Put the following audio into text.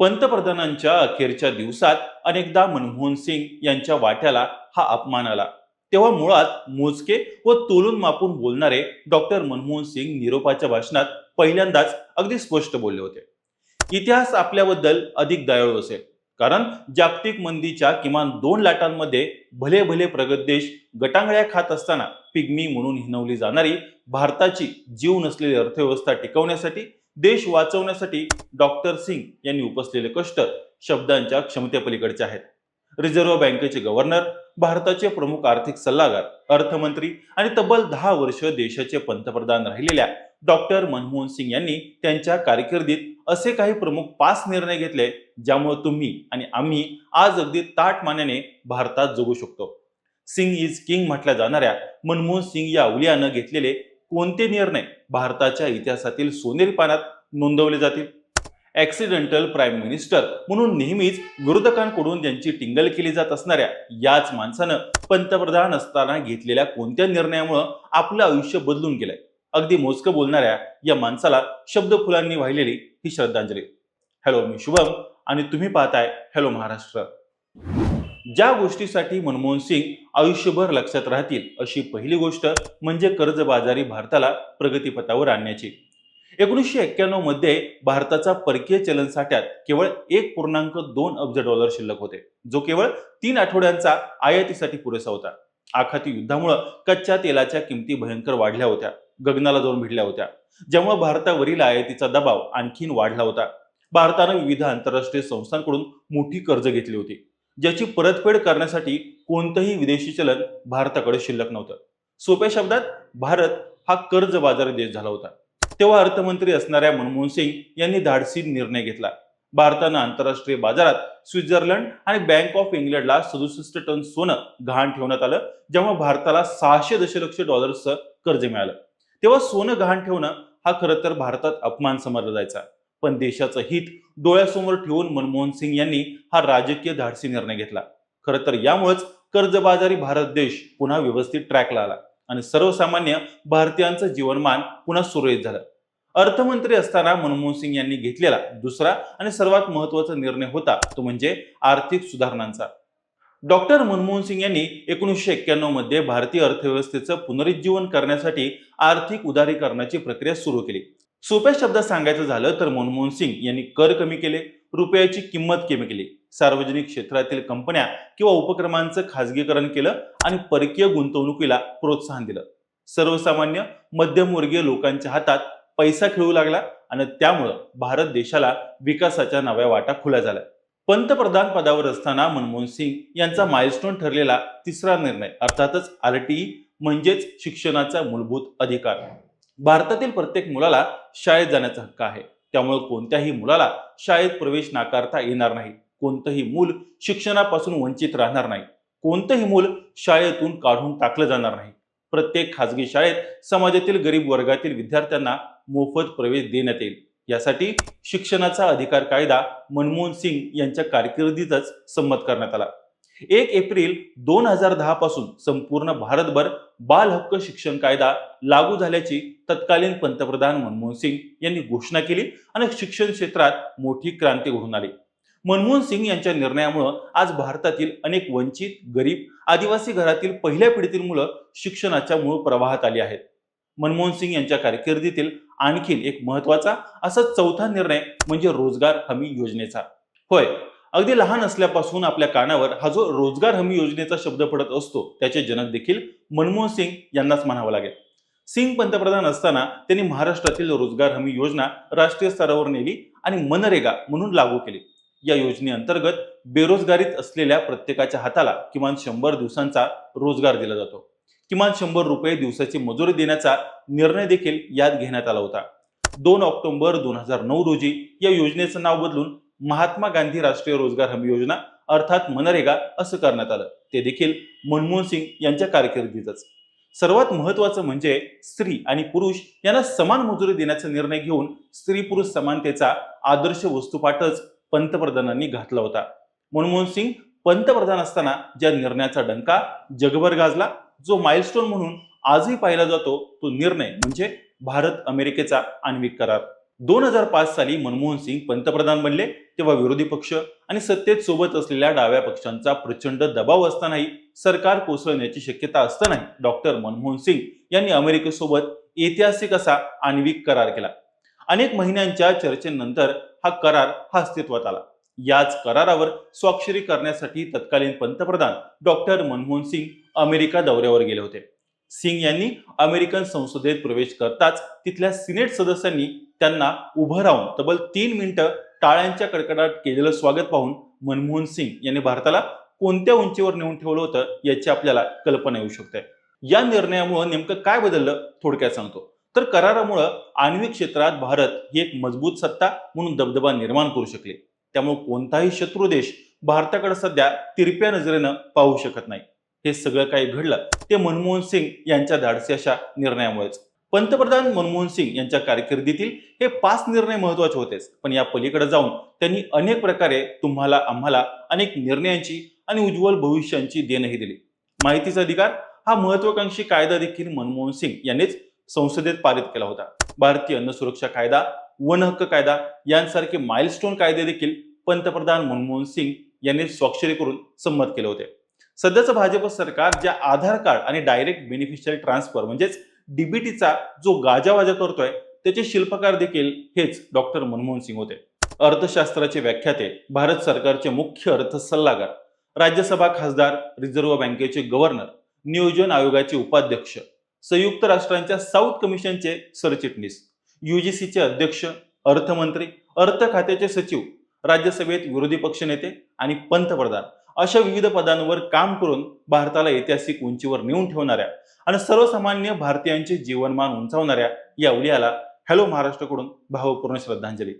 पंतप्रधानांच्या अखेरच्या दिवसात अनेकदा मनमोहन सिंग यांच्या वाट्याला हा अपमान आला. तेव्हा मुळात मोजके व तोलून मापून बोलणारे डॉक्टर मनमोहन सिंग निरोपाच्या भाषणात पहिल्यांदाच अगदी स्पष्ट बोलले होते. इतिहास आपल्याबद्दल अधिक दयाळू असेल. कारण जागतिक मंदीच्या किमान दोन लाटांमध्ये भले भले प्रगत देश गटांगळ्या खात असताना पिग्मी म्हणून हिनवली जाणारी भारताची जीव नसलेली अर्थव्यवस्था टिकवण्यासाठी देश वाचवण्यासाठी डॉक्टर सिंग यांनी उपसलेले कष्ट शब्दांच्या क्षमतेपलीकडचे आहेत. रिझर्व्ह बँकेचे गव्हर्नर भारताचे प्रमुख आर्थिक सल्लागार अर्थमंत्री आणि तब्बल दहा वर्ष देशाचे पंतप्रधान राहिलेल्या डॉक्टर मनमोहन सिंग यांनी त्यांच्या कारकिर्दीत असे काही प्रमुख पाच निर्णय घेतले ज्यामुळे तुम्ही आणि आम्ही आज अगदी ताट मान्याने भारतात जगू शकतो. सिंग इज किंग म्हटल्या जाणाऱ्या मनमोहन सिंग या अवलियानं घेतलेले कोणते निर्णय भारताच्या इतिहासातील सोनेरी पानात नोंदवले जातील? ॲक्सिडेंटल प्राईम मिनिस्टर म्हणून नेहमीच विरोधकांकडून ज्यांची टिंगल केली जात असणाऱ्या याच माणसानं पंतप्रधान असताना घेतलेल्या कोणत्या निर्णयामुळं आपलं आयुष्य बदलून गेलंय? अगदी मोजकं बोलणाऱ्या या माणसाला शब्द फुलांनी वाहिलेली ही श्रद्धांजली. हॅलो मी शुभम आणि तुम्ही पाहताय हॅलो महाराष्ट्र. ज्या गोष्टीसाठी मनमोहन सिंग आयुष्यभर लक्षात राहतील अशी पहिली गोष्ट म्हणजे कर्जबाजारी भारताला प्रगतीपथावर आणण्याची. एकोणीसशे एक्क्याण्णवमध्ये भारताचा परकीय चलन साठ्यात केवळ एक पूर्णांक दोन अब्ज डॉलर शिल्लक होते जो केवळ तीन आठवड्यांचा आयातीसाठी पुरेसा होता. आखाती युद्धामुळं कच्च्या तेलाच्या किमती भयंकर वाढल्या होत्या गगनाला जाऊन भिडल्या होत्या. ज्यामुळे भारतावरील आयातीचा दबाव आणखीन वाढला होता. भारतानं विविध आंतरराष्ट्रीय संस्थांकडून मोठी कर्ज घेतली होती. ज्याची परतफेड करण्यासाठी कोणतंही विदेशी चलन भारताकडे शिल्लक नव्हतं. सोप्या शब्दात भारत हा कर्ज बाजार देश झाला होता. तेव्हा अर्थमंत्री असणाऱ्या मनमोहन सिंग यांनी धाडसी निर्णय घेतला. भारतानं आंतरराष्ट्रीय बाजारात स्वित्झर्लंड आणि बँक ऑफ इंग्लंडला सदुसष्ट टन सोनं गहाण ठेवण्यात आलं जेव्हा भारताला सहाशे दशलक्ष डॉलर्सचं कर्ज मिळालं. तेव्हा सोनं गहाण ठेवणं हा खरं तर भारतात अपमान समजला जायचा. पण देशाचं हित डोळ्यासमोर ठेवून मनमोहन सिंग यांनी हा राजकीय धाडसी निर्णय घेतला. खरं तर यामुळेच कर्जबाजारी भारत देश पुन्हा व्यवस्थित ट्रॅकला आला आणि सर्वसामान्य भारतीयांचं जीवनमान पुन्हा सुरळीत झालं. अर्थमंत्री असताना मनमोहन सिंग यांनी घेतलेला दुसरा आणि सर्वात महत्त्वाचा निर्णय होता तो म्हणजे आर्थिक सुधारणांचा. डॉक्टर मनमोहन सिंग यांनी एकोणीसशे एक्क्याण्णवमध्ये भारतीय अर्थव्यवस्थेचं पुनरुज्जीवन करण्यासाठी आर्थिक उदारीकरणाची प्रक्रिया सुरू केली. सोप्या शब्दात सांगायचं झालं तर मनमोहन सिंग यांनी कर कमी केले रुपयाची किंमत कमी केली. सार्वजनिक क्षेत्रातील कंपन्या किंवा उपक्रमांचं खाजगीकरण केलं आणि परकीय गुंतवणुकीला प्रोत्साहन दिलं. सर्वसामान्य मध्यमवर्गीय लोकांच्या हातात पैसा खेळू लागला आणि त्यामुळं भारत देशाला विकासाच्या नव्या वाटा खुल्या झाल्या. पंतप्रधान पदावर असताना मनमोहन सिंग यांचा माइलस्टोन ठरलेला तिसरा निर्णय अर्थातच आर म्हणजेच शिक्षणाचा मूलभूत अधिकार. भारतातील प्रत्येक मुलाला शाळेत जाण्याचा हक्क आहे. त्यामुळे कोणत्याही मुलाला शाळेत प्रवेश नाकारता येणार नाही. कोणतंही मूल शिक्षणापासून वंचित राहणार नाही. कोणतंही मूल शाळेतून काढून टाकलं जाणार नाही. प्रत्येक खाजगी शाळेत समाजातील गरीब वर्गातील विद्यार्थ्यांना मोफत प्रवेश देण्यात येईल. यासाठी शिक्षणाचा अधिकार कायदा मनमोहन सिंग यांच्या कारकिर्दीतच संमत करण्यात आला. एक एप्रिल दोन हजार दहा पासून संपूर्ण भारतभर बाल हक्क शिक्षण कायदा लागू झाल्याची तत्कालीन पंतप्रधान मनमोहन सिंग यांनी घोषणा केली आणि शिक्षण क्षेत्रात मोठी क्रांती घडून आली. मनमोहन सिंग यांच्या निर्णयामुळं आज भारतातील अनेक वंचित गरीब आदिवासी घरातील पहिल्या पिढीतील मुलं शिक्षणाच्या मूळ प्रवाहात आली आहेत. मनमोहन सिंग यांच्या कारकिर्दीतील आणखीन एक महत्त्वाचा असा चौथा निर्णय म्हणजे रोजगार हमी योजनेचा. होय अगदी लहान असल्यापासून आपल्या कानावर हा जो रोजगार हमी योजनेचा शब्द पडत असतो त्याचे जनक देखील मनमोहन सिंग यांनाच म्हणावं लागेल. सिंग पंतप्रधान असताना त्यांनी महाराष्ट्रातील रोजगार हमी योजना राष्ट्रीय स्तरावर नेली आणि मनरेगा म्हणून लागू केली. या योजनेअंतर्गत बेरोजगारीत असलेल्या प्रत्येकाच्या हाताला किमान शंभर दिवसांचा रोजगार दिला जातो. किमान शंभर रुपये दिवसाची मजुरी देण्याचा निर्णय देखील यात घेण्यात आला होता. दोन ऑक्टोबर दोन हजार नऊ रोजी या योजनेचं नाव बदलून महात्मा गांधी राष्ट्रीय रोजगार हमी योजना अर्थात मनरेगा असं करण्यात आलं. ते देखील मनमोहन सिंग यांच्या कारकिर्दीतच. सर्वात महत्वाचं म्हणजे स्त्री आणि पुरुष यांना समान मजुरी देण्याचा निर्णय घेऊन स्त्री पुरुष समानतेचा आदर्श वस्तुपाठच पंतप्रधानांनी घातला होता. मनमोहन सिंग पंतप्रधान असताना ज्या निर्णयाचा डंका जगभर गाजला जो माइलस्टोन म्हणून आजही पाहिला जातो तो निर्णय म्हणजे भारत अमेरिकेचा आण्विक करार. दोन हजार पाच साली मनमोहन सिंग पंतप्रधान बनले तेव्हा विरोधी पक्ष आणि सत्तेत सोबत असलेल्या डाव्या पक्षांचा प्रचंड दबाव असतानाही सरकार कोसळण्याची शक्यता असतानाही डॉक्टर मनमोहन सिंग यांनी अमेरिकेसोबत ऐतिहासिक असा आण्विक करार केला. अनेक महिन्यांच्या चर्चेनंतर हा करार हा अस्तित्वात आला. याच करारावर स्वाक्षरी करण्यासाठी तत्कालीन पंतप्रधान डॉक्टर मनमोहन सिंग अमेरिका दौऱ्यावर गेले होते. सिंग यांनी अमेरिकन संसदेत प्रवेश करताच तिथल्या सिनेट सदस्यांनी त्यांना उभं राहून तब्बल तीन मिनिटं टाळ्यांच्या कडकडाट केलेलं स्वागत पाहून मनमोहन सिंग यांनी भारताला कोणत्या उंचीवर नेऊन ठेवलं होतं याची आपल्याला कल्पना येऊ शकते. या निर्णयामुळे नेमकं काय बदललं थोडक्यात सांगतो. तर करारामुळं आण्विक क्षेत्रात भारत ही एक मजबूत सत्ता म्हणून दबदबा निर्माण करू शकले. त्यामुळे कोणताही शत्रू देश भारताकडे सध्या तिरप्या नजरेनं पाहू शकत नाही. हे सगळं काही घडलं ते मनमोहन सिंग यांच्या धाडसी अशा निर्णयामुळेच. पंतप्रधान मनमोहन सिंग यांच्या कारकिर्दीतील हे पाच निर्णय महत्त्वाचे होतेच. पण या पलीकडे जाऊन त्यांनी अनेक प्रकारे तुम्हाला आम्हाला अनेक निर्णयांची आणि उज्ज्वल भविष्यांची देणही दिली. माहितीचा अधिकार हा महत्वाकांक्षी कायदा देखील मनमोहन सिंग यांनीच संसदेत पारित केला होता. भारतीय अन्न सुरक्षा कायदा वन हक्क कायदा यांसारखे माइलस्टोन कायदे देखील पंतप्रधान मनमोहन सिंग यांनी स्वाक्षरी करून संमत केले होते. सध्याचं भाजप सरकार ज्या आधार कार्ड आणि डायरेक्ट बेनिफिशियल ट्रान्सफर म्हणजेच डीबीटीचा जो गाजावाजा करतोय त्याचे शिल्पकार देखील हेच डॉक्टर मनमोहन सिंग होते. अर्थशास्त्राचे व्याख्याते भारत सरकारचे मुख्य अर्थ सल्लागार राज्यसभा खासदार रिझर्व्ह बँकेचे गव्हर्नर नियोजन आयोगाचे उपाध्यक्ष संयुक्त राष्ट्रांच्या साऊथ कमिशनचे सरचिटणीस युजीसीचे अध्यक्ष अर्थमंत्री अर्थ खात्याचे सचिव राज्यसभेत विरोधी पक्षनेते आणि पंतप्रधान. अशा विविध पदांवर काम करून भारताला ऐतिहासिक उंचीवर नेऊन ठेवणाऱ्या आणि सर्वसामान्य भारतीयांचे जीवनमान उंचावणाऱ्या या उलियाला हॅलो महाराष्ट्रकडून भावपूर्ण श्रद्धांजली.